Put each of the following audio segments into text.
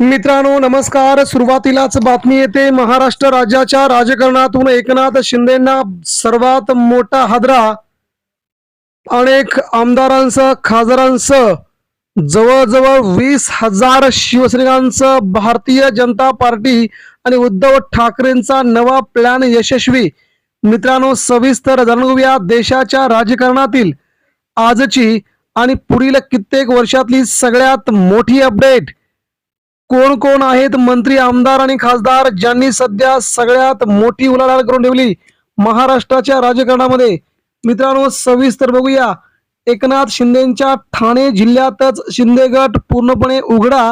मित्रांनो नमस्कार. सुरुवातीलाच बातमी येते. महाराष्ट्र राज्याच्या राजकारणातून एकनाथ शिंदेना सर्वात मोठा हादरा. अनेक आमदारांसह खासदारांसह जवळजवळ वीस हजार शिवसैनिकांचं भारतीय जनता पार्टी आणि उद्धव ठाकरेंचा नवा प्लॅन यशस्वी. मित्रांनो सविस्तर जाणून घेऊया. देशाच्या राजकारणातील आजची आणि पुढील कित्येक वर्षातली सगळ्यात मोठी अपडेट कोण कोण आहेत? मंत्री आमदार आणि खासदार ज्यांनी सध्या सगळ्यात मोठी उलाढाल करून ठेवली महाराष्ट्राच्या राजकारणामध्ये. मित्रांनो सविस्तर बघूया. एकनाथ शिंदेच्या ठाणे जिल्ह्यातच शिंदे गट पूर्णपणे उघडा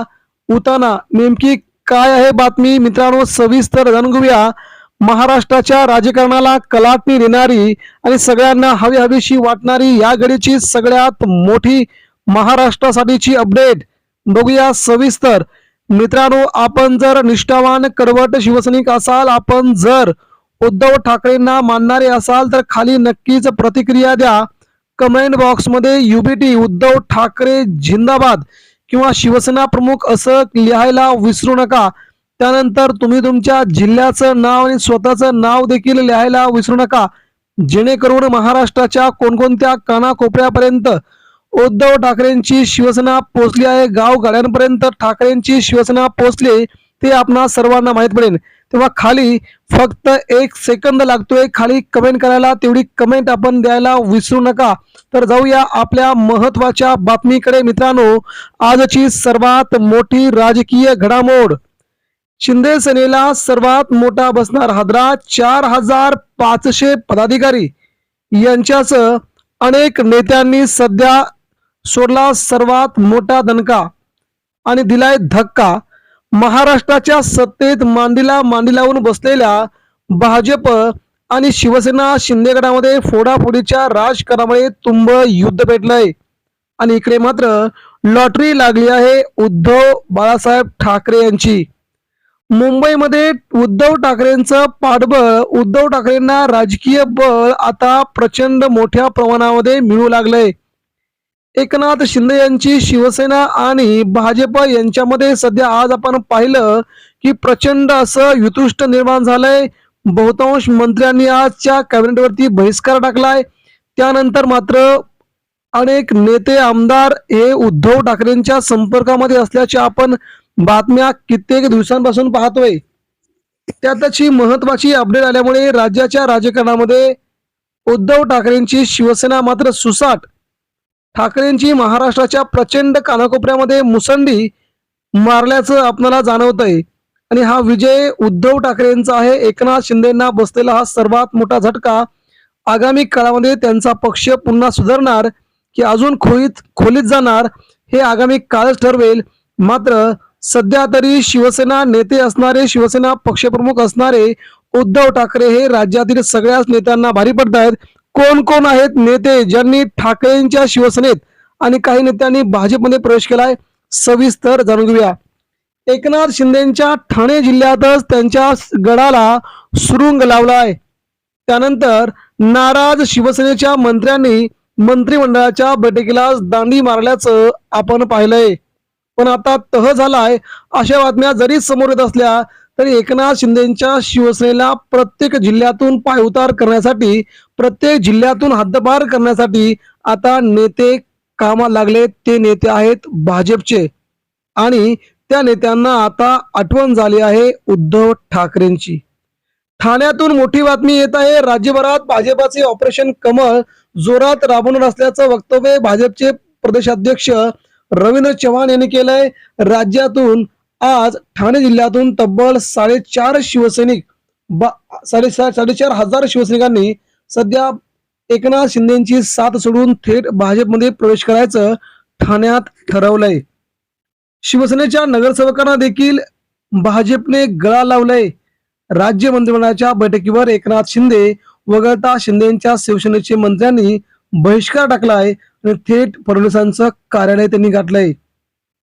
होताना नेमकी काय आहे बातमी? मित्रांनो सविस्तर जाणून घेऊया. महाराष्ट्राच्या राजकारणाला कलाटणी देणारी आणि सगळ्यांना हवी हवीशी वाटणारी या घडीची सगळ्यात मोठी महाराष्ट्रासाठीची अपडेट बघूया सविस्तर. मित्रांनो आपण जर निष्ठावान कडवट शिवसैनिक असाल आपण जर उद्धव ठाकरेंना मानणारे असाल तर खाली नक्कीच प्रतिक्रिया द्या. कमेंट बॉक्समध्ये युबीटी उद्धव ठाकरे जिंदाबाद किंवा शिवसेना प्रमुख असं लिहायला विसरू नका. त्यानंतर तुम्ही तुमच्या जिल्ह्याचं नाव आणि स्वतःचं नाव देखील लिहायला विसरू नका. जेणेकरून महाराष्ट्राच्या कोणकोणत्या कानाकोपऱ्यापर्यंत उद्धव ठाकरेंची शिवसेना पोहोचली आहे. गाव गाड्यांपर्यंत ठाकरेंची शिवसेना पोहोचली ते आपणा सर्वांना माहीत पडेल. तेव्हा खाली फक्त एक सेकंद लागतोय. खाली कमेंट करायला तेवढी कमेंट आपण द्यायला विसरू नका. तर जाऊया आपल्या महत्त्वाच्या बातमीकडे. मित्रांनो आजची सर्वात मोठी राजकीय घडामोड. शिंदे सेनेला सर्वात मोठा बसणार हादरा चार हजार पाचशे पदाधिकारी. यांच्यासह अनेक नेत्यांनी सध्या सोडला सर्वात मोठा दणका आणि दिलाय धक्का. महाराष्ट्राच्या सत्तेत मांडीला मांडी लावून बसलेल्या भाजप आणि शिवसेना शिंदेगडामध्ये फोडाफोडीच्या राजकारणामुळे तुंब युद्ध पेटलंय. आणि इकडे मात्र लॉटरी लागली आहे उद्धव बाळासाहेब ठाकरे यांची. मुंबईमध्ये उद्धव ठाकरेंचं पाठबळ उद्धव ठाकरेंना राजकीय बळ आता प्रचंड मोठ्या प्रमाणामध्ये मिळू लागलंय. एकनाथ शिंदे यांची शिवसेना आणि भाजप यांच्यामध्ये सध्या आज आपण पाहिलं की प्रचंड असं युतुष्ट निर्माण झालंय. बहुतांश मंत्र्यांनी आजच्या कॅबिनेटवरती बहिष्कार टाकलाय. त्यानंतर मात्र अनेक नेते आमदार हे उद्धव ठाकरेंच्या संपर्कामध्ये असल्याच्या आपण बातम्या कित्येक दिवसांपासून पाहतोय. त्यातच ही महत्वाची अपडेट आल्यामुळे राज्याच्या राजकारणामध्ये उद्धव ठाकरेंची शिवसेना मात्र सुसाट ठाकरेंची महाराष्ट्राच्या प्रचंड कानाकोपऱ्यामध्ये मुसंडी मारल्याचं आपल्याला आहे आणि हा विजय उद्धव ठाकरेंचा आहे. एकनाथ शिंदेना बसलेला हा सर्वात मोठा झटका. आगामी काळामध्ये त्यांचा पक्ष पुन्हा सुधारणार की अजून खोलीत खोलीत जाणार हे आगामी काळच ठरवेल. मात्र सध्या तरी शिवसेना नेते असणारे शिवसेना पक्षप्रमुख असणारे उद्धव ठाकरे हे राज्यातील सगळ्याच नेत्यांना भारी पडत आहेत कोण कोण आहेत नेते ज्यांनी ठाकरेंच्या शिवसेनेत आणि काही नेत्यांनी भाजपमध्ये प्रवेश केलाय? सविस्तर जाणून घेऊया. एकनाथ शिंदेच्या ठाणे जिल्ह्यातच त्यांच्या गडाला सुरुंग लावलाय. त्यानंतर नाराज शिवसेनेच्या मंत्र्यांनी मंत्रिमंडळाच्या बैठकीला दांडी मारल्याचं आपण पाहिलंय. पण आता तह झालाय अशा बातम्या जरी समोर येत असल्या तर एकनाथ शिंदेच्या शिवसेनेला प्रत्येक जिल्ह्यातून पायउतार करण्यासाठी प्रत्येक जिल्ह्यातून हद्दपार करण्यासाठी आता नेते कामा लागले. ते नेते आहेत भाजपचे. आणि त्या नेत्यांना आता आठवण झाली आहे उद्धव ठाकरेंची. ठाण्यातून मोठी बातमी येत आहे राज्यभरात भाजपाचे ऑपरेशन कमळ जोरात राबवणार असल्याचं वक्तव्य भाजपचे प्रदेशाध्यक्ष रवींद्र चव्हाण यांनी केलंय. राज्यातून आज ठाणे जिल्ह्यातून तब्बल साडेचार शिवसैनिक बा- साडेचार साडेचार हजार शिवसैनिकांनी सध्या एकनाथ शिंदेची साथ सोडून थेट भाजपमध्ये प्रवेश करायचं ठाण्यात ठरवलंय. शिवसेनेच्या नगरसेवकांना देखील भाजपने गळा लावलाय. राज्य मंत्रिमंडळाच्या बैठकीवर एकनाथ शिंदे वगळता शिंदेच्या शिवसेनेचे मंत्र्यांनी बहिष्कार टाकलाय आणि थेट फडणवीसांचं कार्यालय त्यांनी गाठलंय.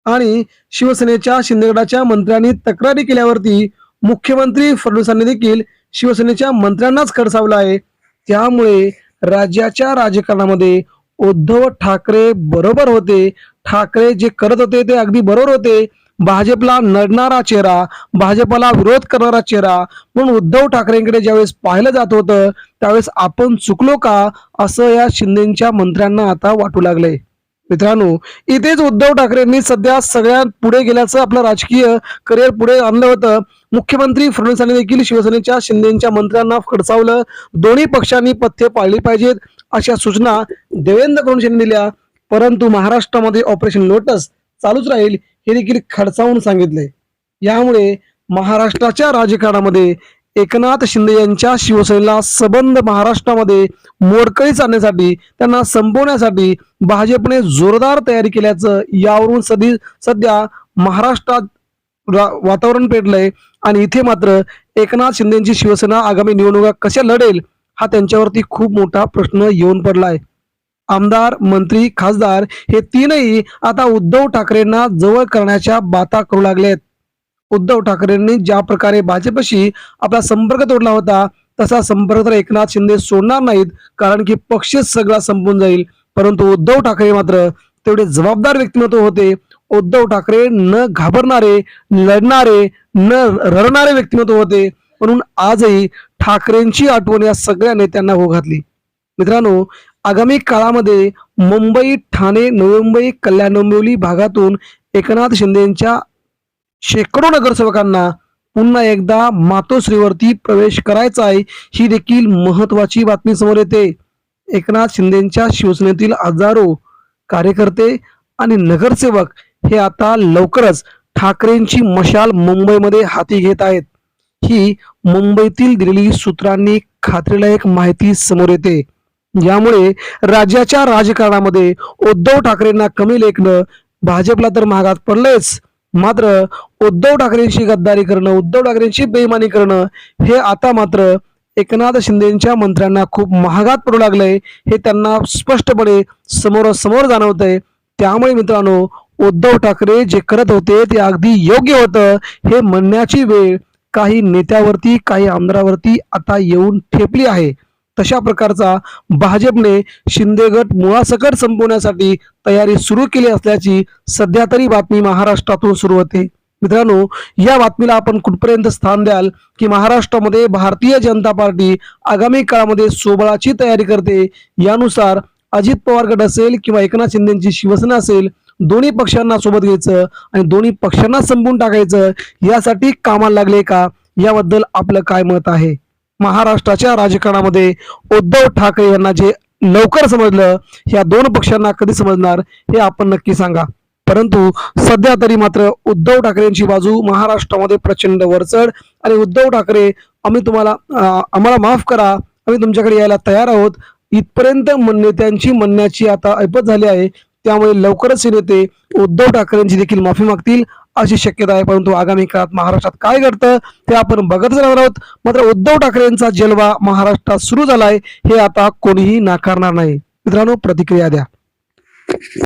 आणि शिवसेनेच्या शिंदेगडाच्या मंत्र्यांनी तक्रारी केल्यावरती मुख्यमंत्री फडणवीसांनी देखील शिवसेनेच्या मंत्र्यांनाच खडसावला आहे. त्यामुळे राज्याच्या राजकारणामध्ये उद्धव ठाकरे बरोबर होते. ठाकरे जे करत होते ते अगदी बरोबर होते. भाजपला नडणारा चेहरा भाजपला विरोध करणारा चेहरा म्हणून उद्धव ठाकरेंकडे ज्यावेळेस पाहिलं जात होतं त्यावेळेस आपण चुकलो का? असं या शिंदेच्या मंत्र्यांना आता वाटू लागलंय. मित्रांनो इथेच उद्धव ठाकरेंनी सध्या सगळ्यात पुढे गेल्याचं आपलं राजकीय करिअर पुढे आणलं होतं. मुख्यमंत्री फडणवीसांनी देखील शिवसेनेच्या शिंदेच्या मंत्र्यांना खडसावलं. दोन्ही पक्षांनी पथ्य पाळली पाहिजेत अशा सूचना देवेंद्र फडणवीस यांनी दिल्या. परंतु महाराष्ट्रामध्ये ऑपरेशन लोटस चालूच राहील हे देखील खडसावून सांगितले. यामुळे महाराष्ट्राच्या राजकारणामध्ये एकनाथ शिंदे यांच्या शिवसेनेला सबंध महाराष्ट्रामध्ये मोडकळीस आणण्यासाठी त्यांना संपवण्यासाठी भाजपने जोरदार तयारी केल्याचं यावरून सदी सध्या महाराष्ट्रात रा- वातावरण पेटलंय. आणि इथे मात्र एकनाथ शिंदेची शिवसेना आगामी निवडणुका कशा लढेल हा त्यांच्यावरती खूप मोठा प्रश्न येऊन पडलाय. आमदार मंत्री खासदार हे तीनही आता उद्धव ठाकरेंना जवळ करण्याच्या बाता करू लागलेत. उद्धव ठाकरेंनी ज्या प्रकारे भाजपशी आपला संपर्क तोडला होता तसा संपर्क तर एकनाथ शिंदे सोडणार नाहीत कारण की पक्षच सगळा संपून जाईल. परंतु उद्धव ठाकरे मात्र तेवढे जबाबदार व्यक्तिमत्व होते. उद्धव ठाकरे न घाबरणारे लढणारे न रडणारे व्यक्तिमत्व होते. म्हणून आजही ठाकरेंची आठवण या सगळ्या नेत्यांना हो घातली. मित्रांनो आगामी काळामध्ये मुंबई ठाणे नवी मुंबई कल्याण डोंबिवली भागातून एकनाथ शिंदेच्या शेकडो नगरसेवकांना पुन्हा एकदा मातोश्रीवरती प्रवेश करायचा आहे ही देखील महत्वाची बातमी समोर येते. एकनाथ शिंदेच्या शिवसेनेतील हजारो कार्यकर्ते आणि नगरसेवक हे आता लवकरच ठाकरेंची मशाल मुंबईमध्ये हाती घेत आहेत. ही मुंबईतील दिलेली सूत्रांनी खात्रीलायक माहिती समोर येते. यामुळे राज्याच्या राजकारणामध्ये उद्धव ठाकरेंना कमी लेखणं भाजपला तर महागात पडलंच मात्र उद्धव ठाकरेंशी गद्दारी करणं उद्धव ठाकरेंशी बेईमानी करणं हे आता मात्र एकनाथ शिंदेच्या मंत्र्यांना खूप महागात पडू लागलंय हे त्यांना स्पष्टपणे समोरासमोर जाणवतंय. त्यामुळे मित्रांनो उद्धव ठाकरे जे करत होते ते अगदी योग्य होतं. हे म्हणण्याची वेळ काही नेत्यावरती काही आमदारावरती आता येऊन ठेपली आहे. तशा प्रकारचा भाजपने शिंदे गट मुळासकट संपवण्यासाठी तयारी सुरू केली असल्याची सध्या तरी बातमी महाराष्ट्रातून सुरू होते. मित्रांनो या बातमीला आपण कुठपर्यंत स्थान द्याल की महाराष्ट्रामध्ये भारतीय जनता पार्टी आगामी काळामध्ये सोबळाची तयारी करते यानुसार अजित पवार गट असेल किंवा एकनाथ शिंदेची शिवसेना असेल दोन्ही पक्षांना सोबत घ्यायचं आणि दोन्ही पक्षांना संपून टाकायचं यासाठी कामाला लागले का? याबद्दल आपलं काय मत आहे? महाराष्ट्राच्या राजकारणामध्ये उद्धव ठाकरे यांना जे लवकर समजलं या दोन पक्षांना कधी समजणार हे आपण नक्की सांगा. परंतु सध्या तरी मात्र उद्धव ठाकरेंची बाजू महाराष्ट्रामध्ये प्रचंड वरचढ आणि उद्धव ठाकरे आम्ही तुम्हाला आम्हाला माफ करा आम्ही तुमच्याकडे यायला तयार आहोत. इथपर्यंत मन- नेत्यांची म्हणण्याची आता ऐपत झाली आहे. त्यामुळे लवकरच हे नेते उद्धव ठाकरेंची देखील माफी मागतील. अशी शक्यता आहे. परंतु आगामी काळात महाराष्ट्रात काय घडतं ते आपण बघतच राहणार आहोत. मात्र उद्धव ठाकरेंचा जलवा महाराष्ट्रात सुरू झालाय हे आता कोणीही नाकारणार नाही. मित्रांनो प्रतिक्रिया द्या.